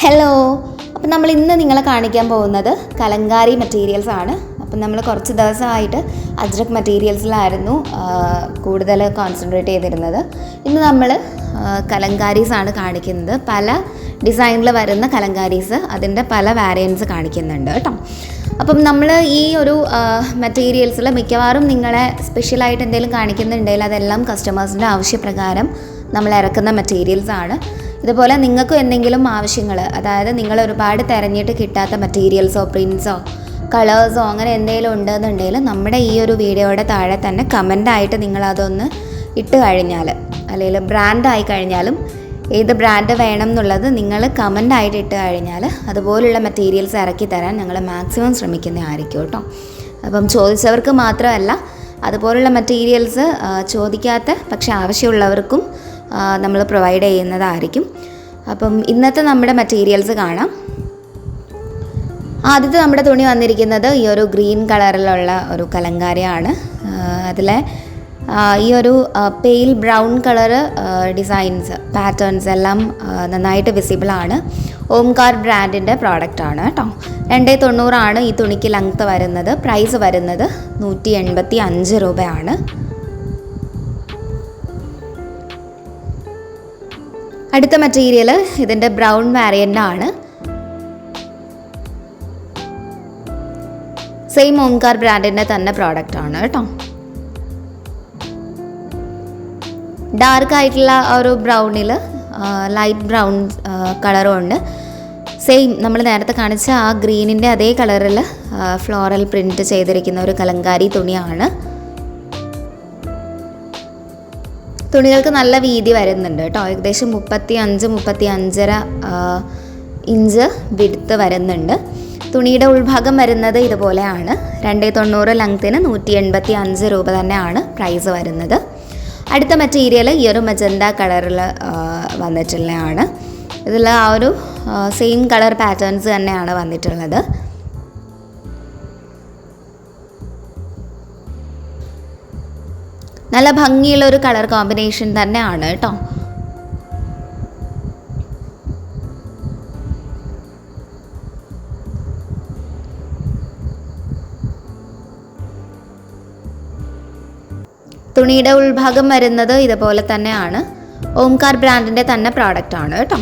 Hello അപ്പം നമ്മൾ ഇന്ന് നിങ്ങളെ കാണിക്കാൻ പോകുന്നത് കലങ്കാരി മെറ്റീരിയൽസ് ആണ്. അപ്പം നമ്മൾ കുറച്ച് ദിവസമായിട്ട് അജ്രക് മെറ്റീരിയൽസിലായിരുന്നു കൂടുതൽ കോൺസെൻട്രേറ്റ് ചെയ്തിരുന്നത്. ഇന്ന് നമ്മൾ കലങ്കാരീസ് ആണ് കാണിക്കുന്നത്. പല ഡിസൈനിൽ വരുന്ന കലങ്കാരീസ് അതിന്റെ പല വാരിയൻസ് കാണിക്കുന്നുണ്ട് കേട്ടോ. അപ്പം നമ്മൾ ഈ ഒരു മെറ്റീരിയൽസിൽ മിക്കവാറും നിങ്ങളെ സ്പെഷ്യലായിട്ട് എന്തെങ്കിലും കാണിക്കുന്നുണ്ടെങ്കിൽ അതെല്ലാം കസ്റ്റമേഴ്സിന്റെ ആവശ്യപ്രകാരം നമ്മൾ ഇറക്കുന്ന മെറ്റീരിയൽസ് ആണ്. ഇതുപോലെ നിങ്ങൾക്കും എന്തെങ്കിലും ആവശ്യങ്ങൾ അതായത് നിങ്ങൾ ഒരുപാട് തിരഞ്ഞിട്ട് കിട്ടാത്ത മെറ്റീരിയൽസോ പ്രിൻസോ കളേഴ്സോ അങ്ങനെ എന്തെങ്കിലും ഉണ്ടെന്നുണ്ടെങ്കിൽ നമ്മുടെ ഈ ഒരു വീഡിയോയുടെ താഴെ തന്നെ കമന്റായിട്ട് നിങ്ങളതൊന്ന് ഇട്ട് കഴിഞ്ഞാൽ അല്ലെങ്കിൽ ബ്രാൻഡായി കഴിഞ്ഞാലും ഏത് ബ്രാൻഡ് വേണം എന്നുള്ളത് നിങ്ങൾ കമന്റായിട്ട് ഇട്ട് കഴിഞ്ഞാൽ അതുപോലുള്ള മെറ്റീരിയൽസ് ഇറക്കി തരാൻ ഞങ്ങൾ മാക്സിമം ശ്രമിക്കുന്ന ശ്രമിക്കുന്നതായിരിക്കും കേട്ടോ. അപ്പം ചോദിച്ചവർക്ക് മാത്രമല്ല അതുപോലുള്ള മെറ്റീരിയൽസ് ചോദിക്കാത്ത പക്ഷെ ആവശ്യമുള്ളവർക്കും നമ്മൾ പ്രൊവൈഡ് ചെയ്യുന്നതായിരിക്കും. അപ്പം ഇന്നത്തെ നമ്മുടെ മെറ്റീരിയൽസ് കാണാം. ആദ്യത്തെ നമ്മുടെ തുണി വന്നിരിക്കുന്നത് ഈ ഒരു ഗ്രീൻ കളറിലുള്ള ഒരു കലങ്കാരയാണ്. അതിലെ ഈ ഒരു pale brown colour designs patterns എല്ലാം നന്നായിട്ട് വിസിബിൾ ആണ്. ഓംകാർ ബ്രാൻഡിന്റെ പ്രോഡക്റ്റ് ആണ് കേട്ടോ. രണ്ടേ തൊണ്ണൂറാണ് ഈ തുണിക്ക് ലെങ്ത്ത് വരുന്നത്. പ്രൈസ് വരുന്നത് നൂറ്റി എൺപത്തി അഞ്ച് രൂപയാണ്. അടുത്ത മെറ്റീരിയൽ ഇതിന്റെ ബ്രൗൺ വാരിയന്റ് ആണ്. സെയിം ഓംകാർ ബ്രാൻഡിന്റെ തന്നെ പ്രോഡക്റ്റ് ആണ് കേട്ടോ. ഡാർക്ക് ആയിട്ടുള്ള ഒരു ബ്രൗണിൽ ലൈറ്റ് ബ്രൗൺ കളറും ഉണ്ട്. സെയിം നമ്മൾ നേരത്തെ കാണിച്ച ആ ഗ്രീനിന്റെ അതേ കളറിൽ ഫ്ലോറൽ പ്രിന്റ് ചെയ്തിരിക്കുന്ന ഒരു കലങ്കാരി തുണിയാണ്. തുണികൾക്ക് നല്ല വീതി വരുന്നുണ്ട് കേട്ടോ. ഏകദേശം മുപ്പത്തി അഞ്ച് മുപ്പത്തി അഞ്ചര ഇഞ്ച് വിടുത്ത് വരുന്നുണ്ട്. തുണിയുടെ ഉൾഭാഗം വരുന്നത് ഇതുപോലെയാണ്. രണ്ട് തൊണ്ണൂറ് ലെങ്ത്തിന് നൂറ്റി എൺപത്തി അഞ്ച് രൂപ തന്നെയാണ് പ്രൈസ് വരുന്നത്. അടുത്ത മെറ്റീരിയൽ ഈ ഒരു മജന്ത കളറിൽ വന്നിട്ടുള്ളതാണ്. ഇതിൽ ആ ഒരു സെയിം കളർ പാറ്റേൺസ് തന്നെയാണ് വന്നിട്ടുള്ളത്. നല്ല ഭംഗിയുള്ള ഒരു കളർ കോമ്പിനേഷൻ തന്നെയാണ് കേട്ടോ. തുണിയുടെ ഉൾഭാഗം വരുന്നത് ഇതുപോലെ തന്നെയാണ്. ഓംകാർ ബ്രാൻഡിന്റെ തന്നെ പ്രോഡക്റ്റ് ആണ് കേട്ടോ.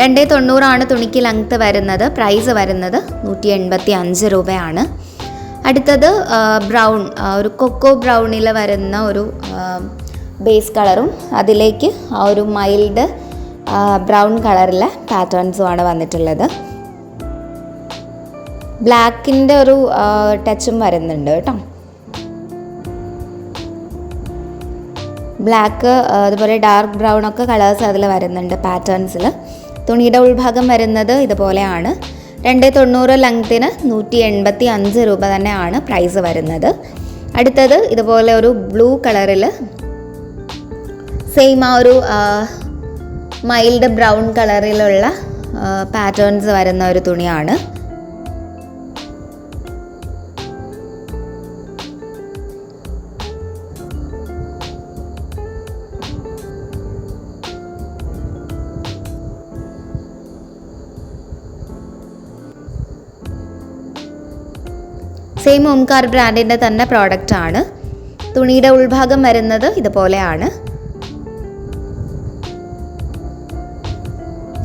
രണ്ടേ തൊണ്ണൂറാണ് തുണിക്ക് ലെങ്ത്ത് വരുന്നത്. പ്രൈസ് വരുന്നത് നൂറ്റി എൺപത്തി അഞ്ച് രൂപയാണ്. അടുത്തത് ബ്രൗൺ ഒരു കൊക്കോ ബ്രൗണിൽ വരുന്ന ഒരു ബേസ് കളറും അതിലേക്ക് ആ ഒരു മൈൽഡ് ബ്രൗൺ കളറിലെ പാറ്റേൺസുമാണ് വന്നിട്ടുള്ളത്. ബ്ലാക്കിന്റെ ഒരു ടച്ചും വരുന്നുണ്ട് കേട്ടോ. ബ്ലാക്ക് അതുപോലെ ഡാർക്ക് ബ്രൗൺ ഒക്കെ കളേഴ്സ് അതിൽ വരുന്നുണ്ട് പാറ്റേൺസിൽ തുണിയുടെ ഉൾഭാഗം വരുന്നത് ഇതുപോലെയാണ്. രണ്ട് തൊണ്ണൂറ് ലെങ്ത്തിന് നൂറ്റി എൺപത്തി അഞ്ച് രൂപ തന്നെയാണ് പ്രൈസ് വരുന്നത്. അടുത്തത് ഇതുപോലെ ഒരു ബ്ലൂ കളറിൽ സെയിം ആ ഒരു മൈൽഡ് ബ്രൗൺ കളറിലുള്ള പാറ്റേൺസ് വരുന്ന ഒരു തുണിയാണ്. സെയിം ഓംകാർ ബ്രാൻഡിന്റെ തന്നെ പ്രോഡക്റ്റ് ആണ് തുണിയുടെ ഉൾഭാഗം വരുന്നത് ഇതുപോലെയാണ്.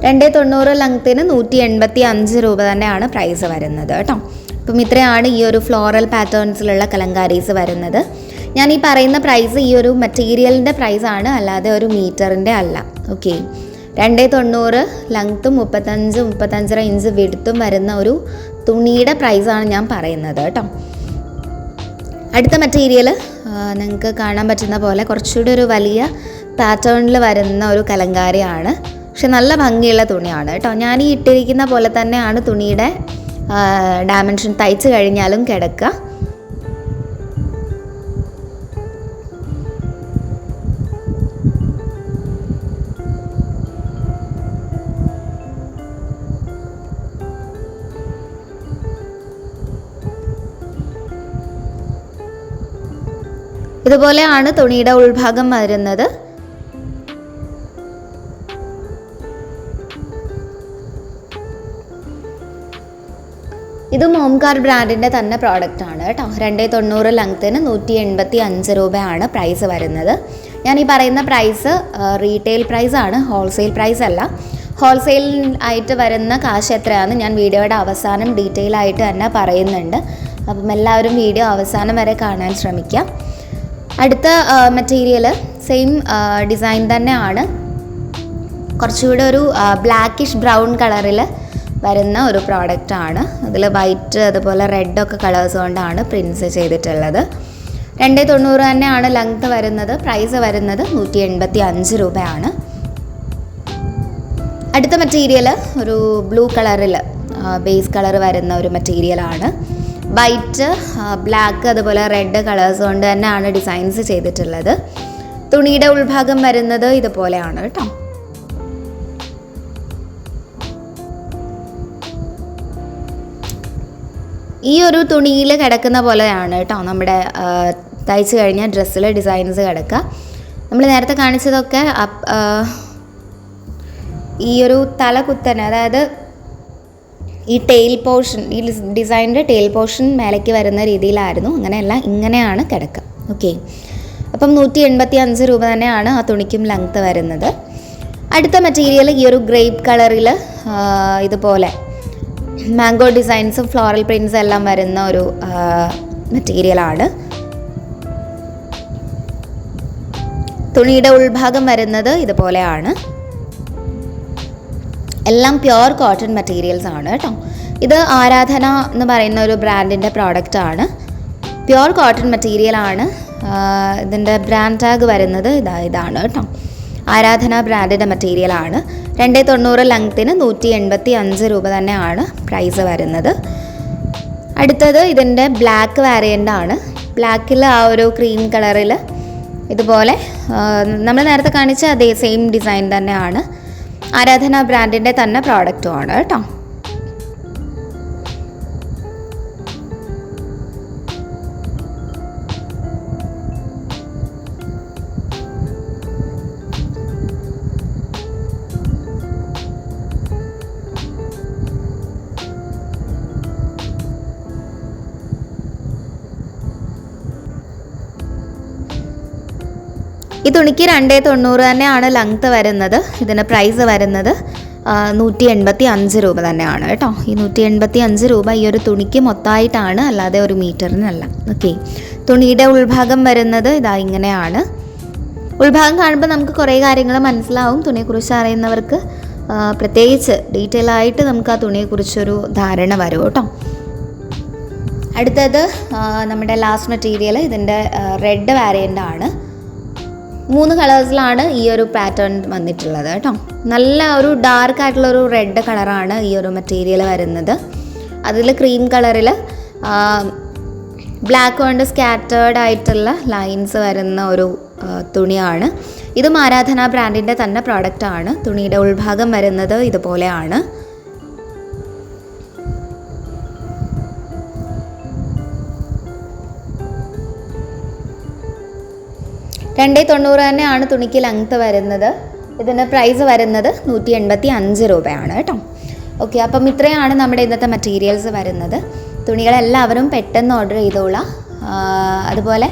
രണ്ട് തൊണ്ണൂറ് ലങ്ത്തിന് നൂറ്റി എൺപത്തി അഞ്ച് രൂപ തന്നെയാണ് പ്രൈസ് വരുന്നത് കേട്ടോ. അപ്പം ഇത്രയാണ് ഈ ഒരു ഫ്ലോറൽ പാറ്റേൺസിലുള്ള കലങ്കാരീസ് വരുന്നത്. ഞാൻ ഈ പറയുന്ന പ്രൈസ് ഈ ഒരു മെറ്റീരിയലിന്റെ ആണ് അല്ലാതെ ഒരു മീറ്ററിന്റെ അല്ല. ഓക്കെ രണ്ടേ തൊണ്ണൂറ് ലെങ്ത്തും മുപ്പത്തഞ്ച് മുപ്പത്തഞ്ചര ഇഞ്ച് വിടുത്തും വരുന്ന ഒരു തുണിയുടെ പ്രൈസാണ് ഞാൻ പറയുന്നത് കേട്ടോ അടുത്ത മെറ്റീരിയൽ നിങ്ങൾക്ക് കാണാൻ പറ്റുന്ന പോലെ കുറച്ചുകൂടി ഒരു വലിയ പാറ്റേണിൽ വരുന്ന ഒരു കലങ്കാരിയാണ്. പക്ഷെ നല്ല ഭംഗിയുള്ള തുണിയാണ് കേട്ടോ ഞാൻ ഈ ഇട്ടിരിക്കുന്ന പോലെ തന്നെയാണ് തുണിയുടെ ഡയമെൻഷൻ തയ്ച്ച് കഴിഞ്ഞാലും കിടക്കുക. ഇതുപോലെയാണ് തുണിയുടെ ഉൾഭാഗം വരുന്നത് ഇത് മോംകാർ ബ്രാൻഡിന്റെ തന്നെ പ്രോഡക്റ്റ് ആണ് കേട്ടോ. രണ്ട് തൊണ്ണൂറ് ലെങ്ത്തിന് നൂറ്റി എൺപത്തി അഞ്ച് രൂപയാണ് പ്രൈസ് വരുന്നത്. ഞാൻ ഈ പറയുന്ന പ്രൈസ് റീറ്റെയിൽ ആണ് ഹോൾസെയിൽ പ്രൈസ് അല്ല. ഹോൾസെയിൽ ആയിട്ട് വരുന്ന കാശ് എത്രയാണെന്ന് ഞാൻ വീഡിയോയുടെ അവസാനം ഡീറ്റെയിൽ ആയിട്ട് തന്നെ പറയുന്നുണ്ട്. അപ്പം എല്ലാവരും വീഡിയോ അവസാനം വരെ കാണാൻ ശ്രമിക്കാം. അടുത്ത മെറ്റീരിയൽ സെയിം ഡിസൈൻ തന്നെയാണ്. കുറച്ചുകൂടെ ഒരു ബ്ലാക്കിഷ് ബ്രൗൺ കളറിൽ വരുന്ന ഒരു പ്രോഡക്റ്റ് ആണ്. അതിൽ വൈറ്റ് അതുപോലെ റെഡ് ഒക്കെ കളേഴ്സ് കൊണ്ടാണ് പ്രിൻസ് ചെയ്തിട്ടുള്ളത്. രണ്ടേ തൊണ്ണൂറ് തന്നെയാണ് ലെങ്ത് വരുന്നത്. പ്രൈസ് വരുന്നത് നൂറ്റി എൺപത്തി അഞ്ച് രൂപയാണ്. അടുത്ത മെറ്റീരിയൽ ഒരു ബ്ലൂ കളറിൽ ബേസ് കളർ വരുന്ന ഒരു മെറ്റീരിയലാണ് വൈറ്റ് ബ്ലാക്ക് അതുപോലെ റെഡ് കളേഴ്സ് കൊണ്ട് തന്നെയാണ് ഡിസൈൻസ് ചെയ്തിട്ടുള്ളത്. തുണിയുടെ ഉൾഭാഗം വരുന്നത് ഇതുപോലെയാണ് കേട്ടോ. ഈ ഒരു തുണിയിൽ കിടക്കുന്ന പോലെയാണ് കേട്ടോ നമ്മുടെ തയ്ച്ചു കഴിഞ്ഞ ഡ്രസ്സിൽ ഡിസൈൻസ് കിടക്കുക. നമ്മൾ നേരത്തെ കാണിച്ചതൊക്കെ ഈ ഒരു തലകുത്തന് അതായത് ഈ ടെയിൽ പോർഷൻ ഈ ഡിസൈനിന്റെ ടെയിൽ പോർഷൻ മേലേക്ക് വരുന്ന രീതിയിലായിരുന്നു. അങ്ങനെയല്ല ഇങ്ങനെയാണ് കിടക്കുക. ഓക്കെ അപ്പം നൂറ്റി എൺപത്തി അഞ്ച് രൂപ തന്നെയാണ് ആ തുണിക്കും ലെങ്ത്ത് വരുന്നത്. അടുത്ത മെറ്റീരിയൽ ഈ ഒരു ഗ്രേപ്പ് കളറിൽ ഇതുപോലെ മാംഗോ ഡിസൈൻസും ഫ്ലോറൽ പ്രിൻസും എല്ലാം വരുന്ന ഒരു മെറ്റീരിയലാണ് തുണിയുടെ ഉൾഭാഗം വരുന്നത് ഇതുപോലെയാണ്. എല്ലാം പ്യുവർ കോട്ടൺ മെറ്റീരിയൽസ് ആണ് കേട്ടോ ഇത് ആരാധന എന്ന് പറയുന്ന ഒരു ബ്രാൻഡിന്റെ പ്രോഡക്റ്റ് ആണ്. പ്യുവർ കോട്ടൺ മെറ്റീരിയൽ ആണ്. ഇതിന്റെ ബ്രാൻഡ് ടാഗ് വരുന്നത് ഇതാ ഇതാണ് കേട്ടോ ആരാധന ബ്രാൻഡിന്റെ മെറ്റീരിയൽ ആണ്. രണ്ടേ തൊണ്ണൂറ് ലെങ്ത്തിന് നൂറ്റി എൺപത്തി അഞ്ച് രൂപ തന്നെയാണ് പ്രൈസ് വരുന്നത്. അടുത്തത് ഇതിന്റെ ബ്ലാക്ക് വേരിയന്റ് ആണ്. ബ്ലാക്കിൽ ആ ഒരു ക്രീം കളറിൽ ഇതുപോലെ നമ്മൾ നേരത്തെ കാണിച്ച അതേ സെയിം ഡിസൈൻ തന്നെയാണ്. ആരാധന ബ്രാൻഡിന്റെ തന്നെ പ്രോഡക്റ്റും ആണ് കേട്ടോ. ഈ തുണിക്ക് രണ്ടേ തൊണ്ണൂറ് തന്നെയാണ് ലെങ്ത്ത് വരുന്നത്. ഇതിന് പ്രൈസ് വരുന്നത് നൂറ്റി എൺപത്തി അഞ്ച് രൂപ തന്നെയാണ് കേട്ടോ. ഈ നൂറ്റി എൺപത്തി അഞ്ച് രൂപ ഈ ഒരു തുണിക്ക് മൊത്തമായിട്ടാണ് അല്ലാതെ ഒരു മീറ്ററിനല്ല ഓക്കെ തുണിയുടെ ഉൾഭാഗം വരുന്നത് ഇതാ ഇങ്ങനെയാണ്. ഉൾഭാഗം കാണുമ്പോൾ നമുക്ക് കുറേ കാര്യങ്ങൾ മനസ്സിലാവും. തുണിയെക്കുറിച്ച് അറിയുന്നവർക്ക് പ്രത്യേകിച്ച് ഡീറ്റെയിൽ ആയിട്ട് നമുക്ക് ആ തുണിയെക്കുറിച്ചൊരു ധാരണ വരും കേട്ടോ. അടുത്തത് നമ്മുടെ ലാസ്റ്റ് മെറ്റീരിയൽ ഇതിന്റെ റെഡ് വാരിയന്റ് ആണ്. മൂന്ന് കളേഴ്സിലാണ് ഈ ഒരു പാറ്റേൺ വന്നിട്ടുള്ളത് കേട്ടോ. നല്ല ഒരു ഡാർക്ക് ആയിട്ടുള്ള ഒരു റെഡ് കളറാണ് ഈ ഒരു മെറ്റീരിയൽ വരുന്നത്. അതിൽ ക്രീം കളറിൽ ബ്ലാക്ക് കൊണ്ട് സ്കാറ്റേർഡ് ആയിട്ടുള്ള ലൈൻസ് വരുന്ന ഒരു തുണിയാണ്. ഇതും ആരാധന ബ്രാൻഡിന്റെ തന്നെ പ്രോഡക്റ്റാണ് തുണിയുടെ ഉൾഭാഗം വരുന്നത് ഇതുപോലെയാണ്. രണ്ടേ തൊണ്ണൂറ് തന്നെയാണ് തുണിക്ക് ലെങ്ത്ത് വരുന്നത്. ഇതിന് പ്രൈസ് വരുന്നത് നൂറ്റി എൺപത്തി അഞ്ച് രൂപയാണ് കേട്ടോ. ഓക്കെ അപ്പം ഇത്രയാണ് നമ്മുടെ ഇന്നത്തെ മെറ്റീരിയൽസ് വരുന്നത്. തുണികളെല്ലാവരും പെട്ടെന്ന് ഓർഡർ ചെയ്തോളാം. അതുപോലെ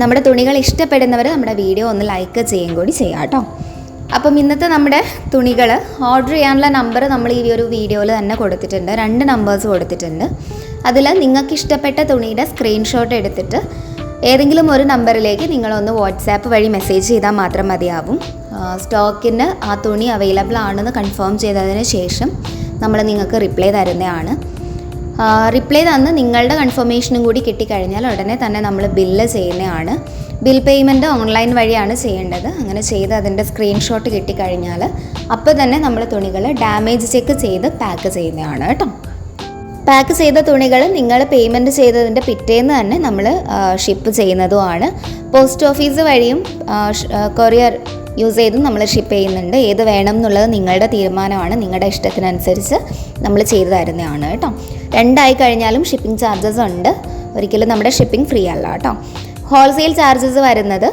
നമ്മുടെ തുണികൾ ഇഷ്ടപ്പെടുന്നവർ നമ്മുടെ വീഡിയോ ഒന്ന് ലൈക്ക് ചെയ്യും കൂടി ചെയ്യാം കേട്ടോ. അപ്പം ഇന്നത്തെ നമ്മുടെ തുണികൾ ഓർഡർ ചെയ്യാനുള്ള നമ്പർ നമ്മൾ ഈ ഒരു വീഡിയോയിൽ തന്നെ കൊടുത്തിട്ടുണ്ട്. രണ്ട് നമ്പേഴ്സ് കൊടുത്തിട്ടുണ്ട്. അതിൽ നിങ്ങൾക്ക് ഇഷ്ടപ്പെട്ട തുണിയുടെ സ്ക്രീൻഷോട്ട് എടുത്തിട്ട് ഏതെങ്കിലും ഒരു നമ്പറിലേക്ക് നിങ്ങളൊന്ന് വാട്സാപ്പ് വഴി മെസ്സേജ് ചെയ്താൽ മാത്രം മതിയാവും. സ്റ്റോക്കിന് ആ തുണി അവൈലബിൾ ആണെന്ന് കൺഫേം ചെയ്തതിന് ശേഷം നമ്മൾ നിങ്ങൾക്ക് റിപ്ലൈ തരുന്നതാണ്. റിപ്ലൈ തന്ന് നിങ്ങളുടെ കൺഫർമേഷനും കൂടി കിട്ടിക്കഴിഞ്ഞാൽ ഉടനെ തന്നെ നമ്മൾ ബില്ല് ചെയ്യുന്നതാണ്. ബിൽ പേയ്മെന്റ് ഓൺലൈൻ വഴിയാണ് ചെയ്യേണ്ടത്. അങ്ങനെ ചെയ്ത് അതിന്റെ സ്ക്രീൻഷോട്ട് കിട്ടിക്കഴിഞ്ഞാൽ അപ്പോൾ തന്നെ നമ്മൾ തുണികൾ ഡാമേജ് ചെക്ക് ചെയ്ത് പാക്ക് ചെയ്യുന്നതാണ് കേട്ടോ. പാക്ക് ചെയ്ത തുണികൾ നിങ്ങൾ പേയ്മെന്റ് ചെയ്തതിന്റെ പിറ്റേന്ന് തന്നെ നമ്മൾ ഷിപ്പ് ചെയ്യുന്നതുമാണ്. പോസ്റ്റ് ഓഫീസ് വഴിയും കൊറിയർ യൂസ് ചെയ്തും നമ്മൾ ഷിപ്പ് ചെയ്യുന്നുണ്ട്. ഏത് വേണം എന്നുള്ളത് നിങ്ങളുടെ തീരുമാനമാണ്. നിങ്ങളുടെ ഇഷ്ടത്തിനനുസരിച്ച് നമ്മൾ ചെയ്തു തരുന്നതാണ് കേട്ടോ. രണ്ടായി കഴിഞ്ഞാലും ഷിപ്പിംഗ് ചാർജസ് ഉണ്ട്. ഒരിക്കലും നമ്മുടെ ഷിപ്പിംഗ് ഫ്രീ അല്ല കേട്ടോ. ഹോൾസെയിൽ ചാർജസ് വരുന്നത്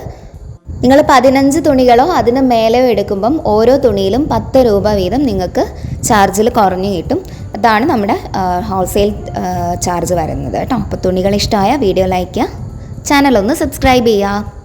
നിങ്ങൾ പതിനഞ്ച് തുണികളോ അതിന് മേലെയോ എടുക്കുമ്പം ഓരോ തുണിയിലും പത്ത് രൂപ വീതം നിങ്ങൾക്ക് ചാർജിൽ കുറഞ്ഞു കിട്ടും. അതാണ് നമ്മുടെ ഹോൾസെയിൽ ചാർജ് വരുന്നത് കേട്ടോ. അപ്പോൾ തുണികൾ ഇഷ്ടമായ വീഡിയോ ലൈക്ക് ഒന്ന് സബ്സ്ക്രൈബ് ചെയ്യുക.